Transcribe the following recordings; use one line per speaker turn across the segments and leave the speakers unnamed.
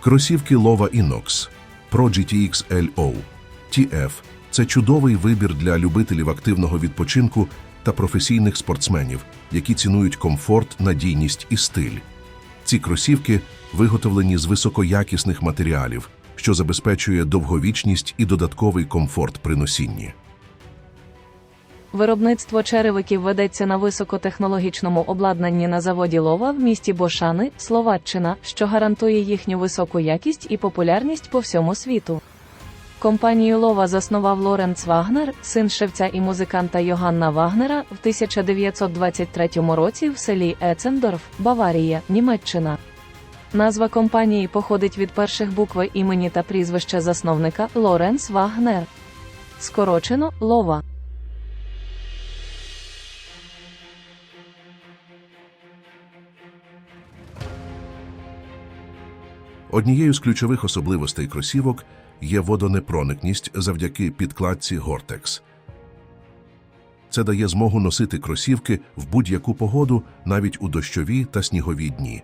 Кросівки Lova Inox Pro GTX LO TF – це чудовий вибір для любителів активного відпочинку та професійних спортсменів, які цінують комфорт, надійність і стиль. Ці кросівки виготовлені з високоякісних матеріалів, що забезпечує довговічність і додатковий комфорт при носінні.
Виробництво черевиків ведеться на високотехнологічному обладнанні на заводі Лова в місті Бошани, Словаччина, що гарантує їхню високу якість і популярність по всьому світу. Компанію Лова заснував Лоренц Вагнер, син шевця і музиканта Йоганна Вагнера, в 1923 році в селі Ецендорф, Баварія, Німеччина. Назва компанії походить від перших букв імені та прізвища засновника Лоренц Вагнер. Скорочено Лова.
Однією з ключових особливостей кросівок є водонепроникність завдяки підкладці Гортекс. Це дає змогу носити кросівки в будь-яку погоду, навіть у дощові та снігові дні.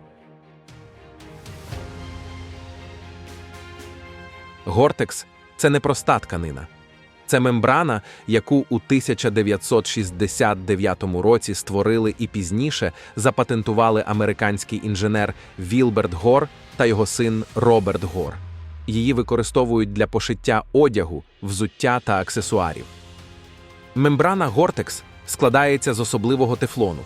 Гортекс це не проста тканина. Це мембрана, яку у 1969 році створили і пізніше запатентували американський інженер Вілберт Гор та його син Роберт Гор. Її використовують для пошиття одягу, взуття та аксесуарів. Мембрана Гортекс складається з особливого тефлону.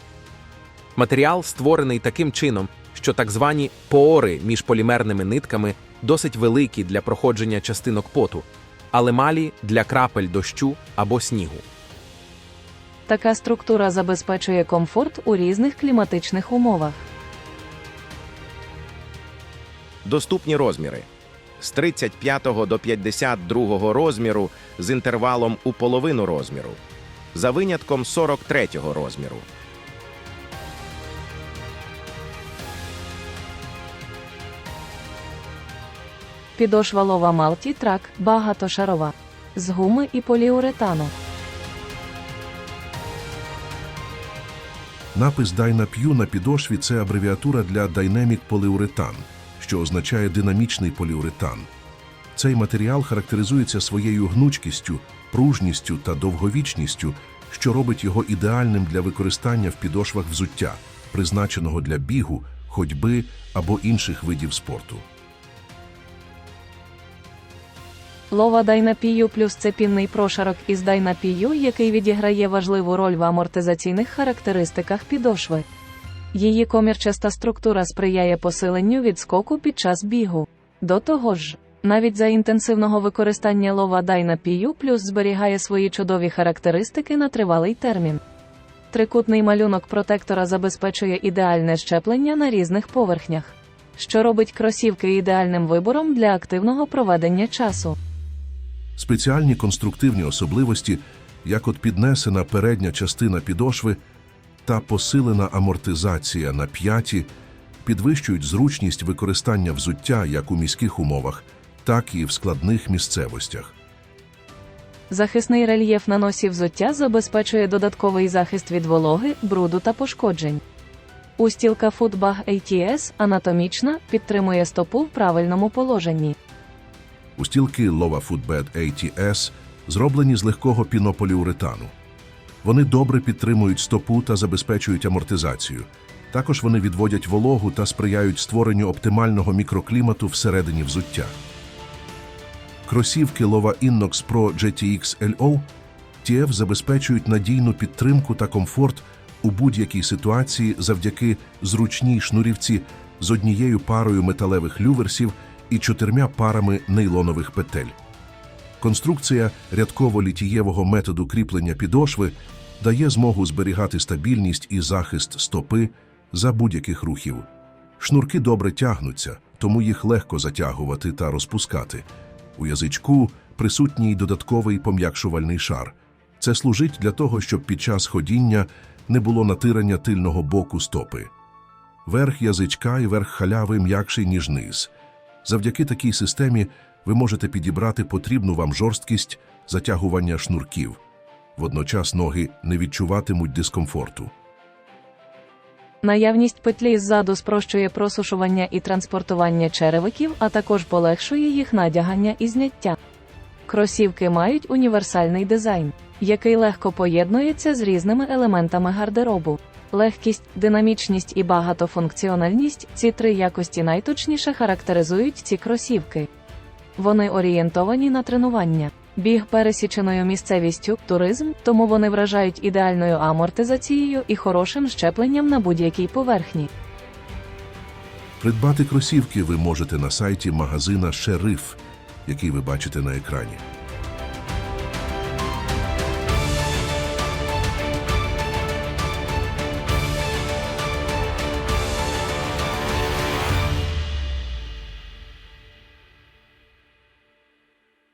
Матеріал створений таким чином, що так звані пори між полімерними нитками досить великі для проходження частинок поту, але малі для крапель дощу або снігу.
Така структура забезпечує комфорт у різних кліматичних умовах.
Доступні розміри з 35 до 52 розміру з інтервалом у половину розміру, за винятком 43 розміру.
Підошва лова Малті Трак багатошарова з гуми і поліуретану.
Напис Dynapue на підошві це абревіатура для Dynamic Polyurethane, що означає динамічний поліуретан. Цей матеріал характеризується своєю гнучкістю, пружністю та довговічністю, що робить його ідеальним для використання в підошвах взуття, призначеного для бігу, ходьби або інших видів спорту.
Лова Дайнапію плюс це пінний прошарок із Дайнапію, який відіграє важливу роль в амортизаційних характеристиках підошви. Її комірчаста структура сприяє посиленню відскоку під час бігу. До того ж, навіть за інтенсивного використання лова Дайнапію плюс зберігає свої чудові характеристики на тривалий термін. Трикутний малюнок протектора забезпечує ідеальне щеплення на різних поверхнях, що робить кросівки ідеальним вибором для активного проведення часу.
Спеціальні конструктивні особливості, як от піднесена передня частина підошви та посилена амортизація на п'яті, підвищують зручність використання взуття як у міських умовах, так і в складних місцевостях.
Захисний рельєф на носі взуття забезпечує додатковий захист від вологи, бруду та пошкоджень. Устілка Footbag ATS анатомічна підтримує стопу в правильному положенні.
Устілки Lova Footbed ATS зроблені з легкого пінополіуретану. Вони добре підтримують стопу та забезпечують амортизацію. Також вони відводять вологу та сприяють створенню оптимального мікроклімату всередині взуття. Кросівки Lova Innox Pro GTX LO TF забезпечують надійну підтримку та комфорт у будь-якій ситуації завдяки зручній шнурівці з однією парою металевих люверсів і чотирма парами нейлонових петель. Конструкція рядково-літієвого методу кріплення підошви дає змогу зберігати стабільність і захист стопи за будь-яких рухів. Шнурки добре тягнуться, тому їх легко затягувати та розпускати. У язичку присутній додатковий пом'якшувальний шар. Це служить для того, щоб під час ходіння не було натирання тильного боку стопи. Верх язичка і верх халяви м'якший, ніж низ. Завдяки такій системі ви можете підібрати потрібну вам жорсткість затягування шнурків. Водночас ноги не відчуватимуть дискомфорту.
Наявність петлі ззаду спрощує просушування і транспортування черевиків, а також полегшує їх надягання і зняття. Кросівки мають універсальний дизайн, який легко поєднується з різними елементами гардеробу. Легкість, динамічність і багатофункціональність ці три якості найточніше характеризують ці кросівки. Вони орієнтовані на тренування, біг пересіченою місцевістю, туризм, тому вони вражають ідеальною амортизацією і хорошим щепленням на будь-якій поверхні.
Придбати кросівки ви можете на сайті магазина Шериф, який ви бачите на екрані.